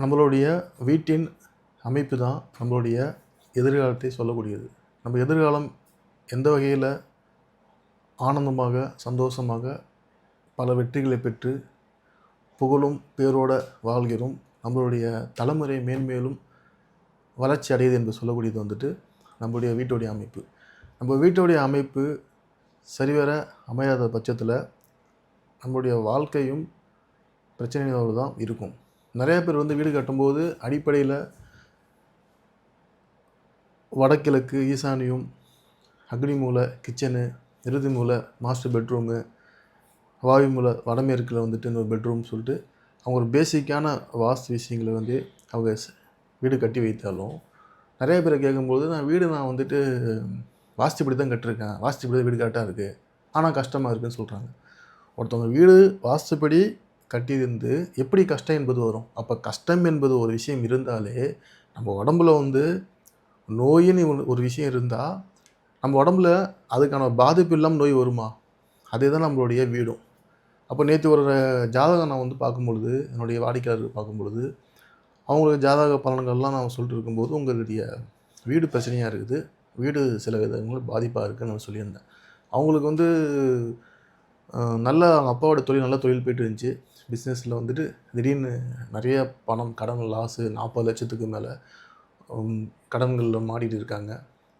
நம்மளுடைய வீட்டின் அமைப்பு தான் நம்மளுடைய எதிர்காலத்தை சொல்லக்கூடியது. நம்ம எதிர்காலம் எந்த வகையில் ஆனந்தமாக சந்தோஷமாக பல வெற்றிகளை பெற்று புகழும் பேரோட வாழ்கிறோம் நம்மளுடைய தலைமுறை மேன்மேலும் வளர்ச்சி அடையுது என்று சொல்லக்கூடியது வந்துட்டு நம்மளுடைய வீட்டுடைய அமைப்பு. நம்ம வீட்டுடைய அமைப்பு சரிவர அமையாத பட்சத்தில் நம்மளுடைய வாழ்க்கையும் பிரச்சனைகளோடு தான் இருக்கும். நிறைய பேர் வந்து வீடு கட்டும்போது அடிப்படையில் வடகிழக்கு ஈசானியம் அக்னி மூலை கிச்சனு இறுதி மூலை மாஸ்டர் பெட்ரூமு வாயு மூலை வடமேற்கில் வந்துட்டு இன்னொரு பெட்ரூம் சொல்லிட்டு அவங்க ஒரு பேசிக்கான வாஸ்து விஷயங்களை வந்து அவங்க வீடு கட்டி வைத்தாலும் நிறைய பேரை கேட்கும்போது நான் வீடு நான் வந்துட்டு வாஸ்துப்படி தான் கட்டிருக்கேன் வாஸ்துப்படி தான் வீடு கரெக்டாக இருக்குது ஆனால் கஷ்டமாக இருக்குன்னு சொல்கிறாங்க ஒருத்தவங்க வீடு வாஸ்துப்படி கட்டியிருந்து எப்படி கஷ்டம் என்பது வரும்? அப்போ கஷ்டம் என்பது ஒரு விஷயம் இருந்தாலே நம்ம உடம்புல வந்து நோயின்னு ஒரு- ஒரு விஷயம் இருந்தால் நம்ம உடம்புல அதுக்கான பாதிப்பு இல்லாமல் நோய் வருமா? அதே தான் நம்மளுடைய வீடும். அப்போ நேற்று ஒரு ஜாதகம் நான் வந்து பார்க்கும்பொழுது என்னுடைய வாடிக்கையாளர்கள் பார்க்கும்பொழுது அவங்களுக்கு ஜாதக பலன்கள்லாம் நான் சொல்லிட்டு இருக்கும்போது உங்களுடைய வீடு பிரச்சனையாக இருக்குது. வீடு சில விதங்கள் பாதிப்பாக இருக்குதுன்னு நான் சொல்லியிருந்தேன். அவங்களுக்கு வந்து நல்ல அவங்க அப்பாவோட தொழில் நல்ல தொழில் போயிட்டு இருந்துச்சு. பிஸ்னஸில் வந்துட்டு திடீர்னு நிறைய பணம் கடன் லாஸு நாற்பது லட்சத்துக்கு மேலே கடன்களில் மாடிட்டு இருக்காங்க.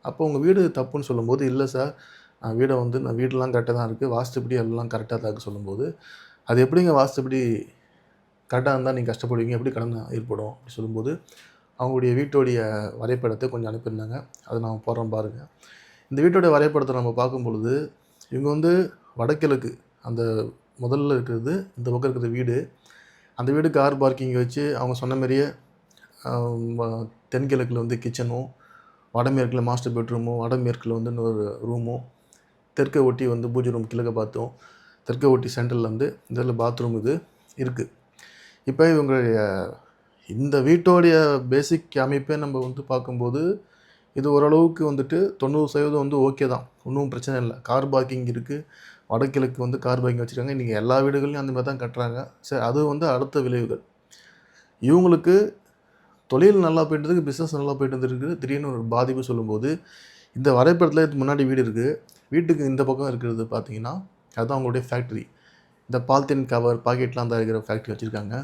அப்போ உங்கள் வீடு தப்புன்னு சொல்லும்போது இல்லை சார் நான் வீடை வந்து நான் வீடெலாம் கரெக்டாக தான் இருக்குது வாஸ்துப்படி எல்லாம் கரெக்டாக தான் இருக்குது சொல்லும்போது அது எப்படிங்க வாஸ்துப்படி கரெக்டாக இருந்தால் நீங்கள் கஷ்டப்படுவீங்க? எப்படி கடன் ஏற்படும்? அப்படி சொல்லும்போது அவங்களுடைய வீட்டுடைய வரைபடத்தை கொஞ்சம் அனுப்பியிருந்தாங்க. அதை நான் போடுறோம் பாருங்கள் இந்த வீட்டோடைய வரைபடத்தை நம்ம பார்க்கும் பொழுது இவங்க வந்து வடகிழக்கு அந்த முதல்ல இருக்கிறது இந்த பக்கம் இருக்கிற வீடு. அந்த வீடு கார் பார்க்கிங் வச்சு அவங்க சொன்ன மாதிரியே தென்கிழக்கில் வந்து கிச்சனும் வடமேற்கில் மாஸ்டர் பெட்ரூமும் வடமேற்கில் வந்து இன்னொரு ரூமும் தெற்கை ஒட்டி வந்து பூஜை ரூம் கிழக்க பார்த்தோம் தெற்கை ஒட்டி சென்டரில் வந்து இதில் பாத்ரூம் இது இருக்குது இப்போ இவங்களுடைய இந்த வீட்டோடைய பேசிக் அமைப்பே நம்ம வந்து பார்க்கும்போது இது ஓரளவுக்கு வந்துட்டு தொண்ணூறு சதவீதம் வந்து ஓகே தான். ஒன்றும் பிரச்சனை இல்லை. கார் பார்க்கிங் இருக்குது வடகிழக்கு வந்து கார் பார்க்கிங் வச்சுருக்காங்க. இன்றைக்கி எல்லா வீடுகள்லையும் அந்த மாதிரி தான் கட்டுறாங்க. சரி அது வந்து அடுத்த விளைவுகள். இவங்களுக்கு தொழில் நல்லா போயிட்டு இருக்கு பிஸ்னஸ் நல்லா போயிட்டு இருக்கு திடீர்னு ஒரு பாதிப்பு சொல்லும்போது இந்த வரைபடத்தில் இதுக்கு முன்னாடி வீடு இருக்குது வீட்டுக்கு இந்த பக்கம் இருக்கிறது பார்த்தீங்கன்னா அதுதான் அவங்களுடைய ஃபேக்ட்ரி இந்த பால்தீன் கவர் பாக்கெட்லாம் தயாரிக்கிற ஃபேக்ட்ரி வச்சுருக்காங்க.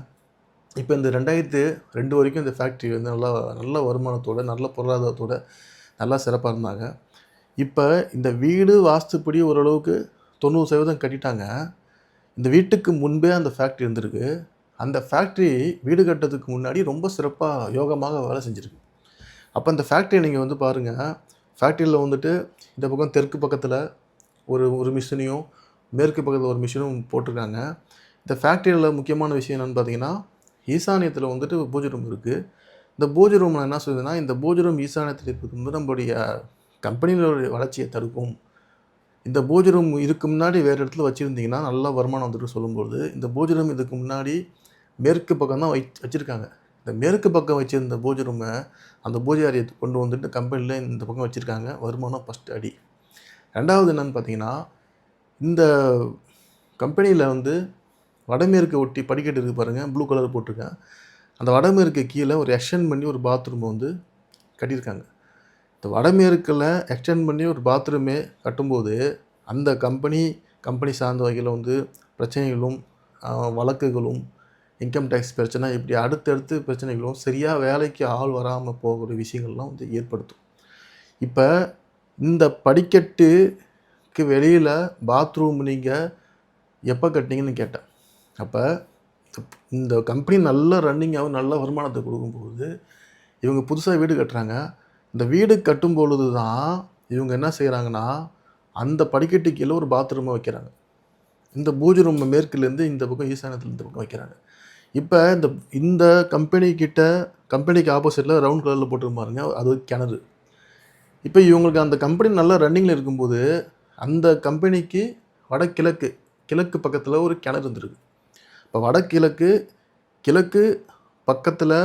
இப்போ இந்த ரெண்டாயிரத்து ரெண்டு வரைக்கும் இந்த ஃபேக்ட்ரி வந்து நல்லா நல்ல வருமானத்தோட நல்ல பொருளாதாரத்தோட நல்லா சிறப்பாக இருந்தாங்க. இப்போ இந்த வீடு வாஸ்துப்படி ஓரளவுக்கு தொண்ணூறு சதவீதம் கட்டிட்டாங்க. இந்த வீட்டுக்கு முன்பே அந்த ஃபேக்ட்ரி இருந்திருக்கு. அந்த ஃபேக்ட்ரி வீடு கட்டுறதுக்கு முன்னாடி ரொம்ப சிறப்பாக யோகமாக வேலை செஞ்சுருக்கு. அப்போ இந்த ஃபேக்ட்ரியை நீங்கள் வந்து பாருங்கள் ஃபேக்ட்ரியில் வந்துட்டு இந்த பக்கம் தெற்கு பக்கத்தில் ஒரு ஒரு மிஷினையும் மேற்கு பக்கத்தில் ஒரு மிஷினும் போட்டிருக்காங்க. இந்த ஃபேக்ட்ரியில் முக்கியமான விஷயம் என்னென்னு பார்த்தீங்கன்னா ஈசானியத்தில் வந்துட்டு பூஜை ரூம் இருக்குது இந்த பூஜை ரூமில் என்ன சொல்லுதுன்னா இந்த பூஜை ரூம் ஈசானியத்தில் இருக்கிறது வந்து நம்மளுடைய கம்பெனியோடைய வளர்ச்சியை தடுக்கும். இந்த பூஜை ரூம் இதுக்கு முன்னாடி வேறு இடத்துல வச்சுருந்தீங்கன்னா நல்லா வருமானம் வந்துட்டு சொல்லும்போது இந்த பூஜை ரூம் இதுக்கு முன்னாடி மேற்கு பக்கம் தான் வை வச்சுருக்காங்க. இந்த மேற்கு பக்கம் வச்சுருந்த பூஜை ரூமை அந்த பூஜை அறையை கொண்டு வந்துட்டு கம்பெனியில் இந்த பக்கம் வச்சுருக்காங்க. வருமானம் ஃபஸ்ட் அடி. ரெண்டாவது என்னன்னு பார்த்தீங்கன்னா இந்த கம்பெனியில் வந்து வடமேற்கு ஒட்டி படிக்கட்டு இருக்குது பாருங்கள் ப்ளூ கலர் போட்டிருக்கேன். அந்த வடமேற்கு கீழே ஒரு எக்ஷன் பண்ணி ஒரு பாத்ரூம் வந்து கட்டியிருக்காங்க. இந்த வடமேற்கில் எக்ஸ்டெண்ட் பண்ணி ஒரு பாத்ரூமே கட்டும்போது அந்த கம்பெனி கம்பெனி சார்ந்த வகையில் வந்து பிரச்சனைகளும் வழக்குகளும் இன்கம் டேக்ஸ் பிரச்சனை இப்படி அடுத்தடுத்து பிரச்சனைகளும் சரியாக வேலைக்கு ஆள் வராமல் போகிற விஷயங்கள்லாம் வந்து ஏற்படுத்தும். இப்போ இந்த படிக்கட்டுக்கு வெளியில் பாத்ரூம் நீங்கள் எப்போ கட்டினீங்கன்னு கேட்டேன். அப்போ இந்த கம்பெனி நல்ல ரன்னிங்காகவும் நல்ல வருமானத்தை கொடுக்கும்போது இவங்க புதுசாக வீடு கட்டுறாங்க. இந்த வீடு கட்டும் பொழுது தான் இவங்க என்ன செய்கிறாங்கன்னா அந்த படிக்கட்டு கீழே ஒரு பாத்ரூமை வைக்கிறாங்க. இந்த பூஜை ரூம் மேற்குலேருந்து இந்த பக்கம் ஈசானத்தில் இந்த பக்கம் வைக்கிறாங்க. இப்போ இந்த இந்த கம்பெனி கிட்ட கம்பெனிக்கு ஆப்போசிட்டில் ரவுண்ட் கலரில் போட்டுருப்பாருங்க அது கிணறு. இப்போ இவங்களுக்கு அந்த கம்பெனி நல்லா ரன்னிங்கில் இருக்கும்போது அந்த கம்பெனிக்கு வடகிழக்கு கிழக்கு பக்கத்தில் ஒரு கிணறு இருந்திருக்கு. இப்போ வடகிழக்கு கிழக்கு பக்கத்தில்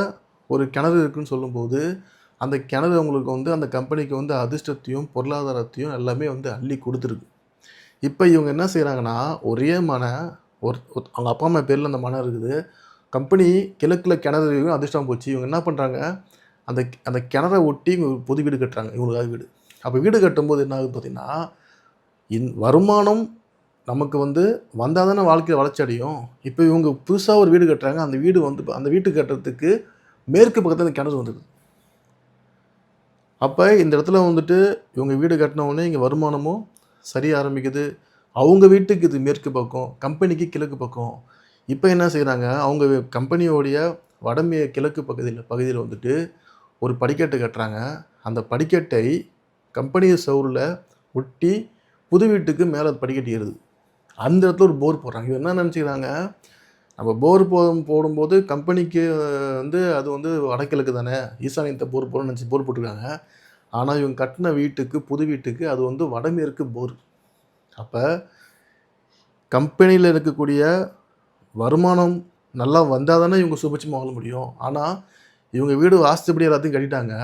ஒரு கிணறு இருக்குன்னு சொல்லும்போது அந்த கிணறு அவங்களுக்கு வந்து அந்த கம்பெனிக்கு வந்து அதிர்ஷ்டத்தையும் பொருளாதாரத்தையும் எல்லாமே வந்து அள்ளி கொடுத்துருக்கு. இப்போ இவங்க என்ன செய்கிறாங்கன்னா ஒரே மனை ஒரு அவங்க அப்பா அம்மா பேரில் அந்த மனை இருக்குது. கம்பெனி கிழக்கில் கிணறு அதிர்ஷ்டம் போச்சு. இவங்க என்ன பண்ணுறாங்க அந்த அந்த கிணறை ஒட்டி இவங்க புது வீடு கட்டுறாங்க இவங்களுக்காக வீடு. அப்போ வீடு கட்டும்போது என்ன ஆகுது பார்த்திங்கன்னா இன் வருமானம் நமக்கு வந்து வந்தால் தானே வாழ்க்கையில் வளர்ச்சி அடையும். இப்போ இவங்க புதுசாக ஒரு வீடு கட்டுறாங்க. அந்த வீடு வந்து அந்த வீட்டு கட்டுறதுக்கு மேற்கு பக்கத்தில் அந்த கிணறு வந்துடுது அப்போ இந்த இடத்துல வந்துட்டு இவங்க வீடு கட்டின உடனே இங்கே வருமானமும் சரிய ஆரம்பிக்குது. அவங்க வீட்டுக்கு இது மேற்கு பக்கம் கம்பெனிக்கு கிழக்கு பக்கம். இப்போ என்ன செய்கிறாங்க அவங்க கம்பெனியோடைய வடமே கிழக்கு பகுதியில் பகுதியில் வந்துட்டு ஒரு படிக்கட்டு கட்டுறாங்க. அந்த படிக்கட்டை கம்பெனி சவுரில் ஒட்டி புது வீட்டுக்கு மேலே படிக்கட்டு ஏறுது. அந்த இடத்துல ஒரு போர் போடுறாங்க. இவங்க என்ன நினச்சிக்கிறாங்க? நம்ம போர் போதும் போடும்போது கம்பெனிக்கு வந்து அது வந்து வடகிழக்கு தானே? ஈசானியத்தை போர் போடணும்னு நினச்சி போர் போட்டிருக்காங்க. ஆனால் இவங்க கட்டின வீட்டுக்கு புது வீட்டுக்கு அது வந்து வடமேற்கு போர். அப்போ கம்பெனியில் இருக்கக்கூடிய வருமானம் நல்லா வந்தால் தானே இவங்க சுபட்சமாக வாழ முடியும். ஆனால் இவங்க வீடு வாஸ்துபடி எல்லாத்தையும் கட்டிட்டாங்க.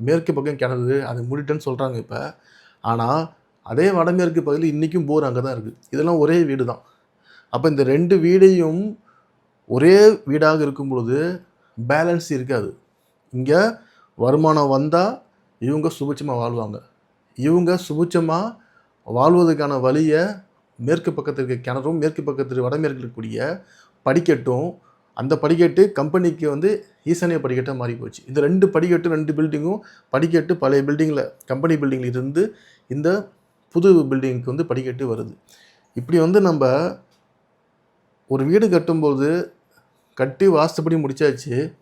மேற்கு பக்கம் கிணறு அது மூடிட்டேன்னு சொல்கிறாங்க இப்போ. ஆனால் அதே வடமேற்கு பகுதியில் இன்றைக்கும் போர் அங்கே தான் இருக்குது இதெல்லாம் ஒரே வீடு தான் அப்போ இந்த ரெண்டு வீடையும் ஒரே வீடாக இருக்கும் பொழுது பேலன்ஸ் இருக்காது. இங்கே வருமானம் வந்தால் இவங்க சுபிட்சமாக வாழ்வாங்க. இவங்க சுபிட்சமாக வாழ்வதற்கான வழியை மேற்கு பக்கத்தில் இருக்க கிணறும் மேற்கு பக்கத்தில் வடமேற்கு இருக்கக்கூடிய படிக்கட்டும் அந்த படிக்கட்டு கம்பெனிக்கு வந்து ஈசானிய படிக்கட்டாக மாறி போச்சு இந்த ரெண்டு படிக்கட்டு ரெண்டு பில்டிங்கும் படிக்கட்டு பழைய பில்டிங்கில் கம்பெனி பில்டிங்கில் இருந்து இந்த புது பில்டிங்க்கு வந்து படிக்கட்டு வருது. இப்படி வந்து நம்ம ஒரு வீடு கட்டும்போது கட்டி வாஸ்துப்படி முடிச்சாச்சு.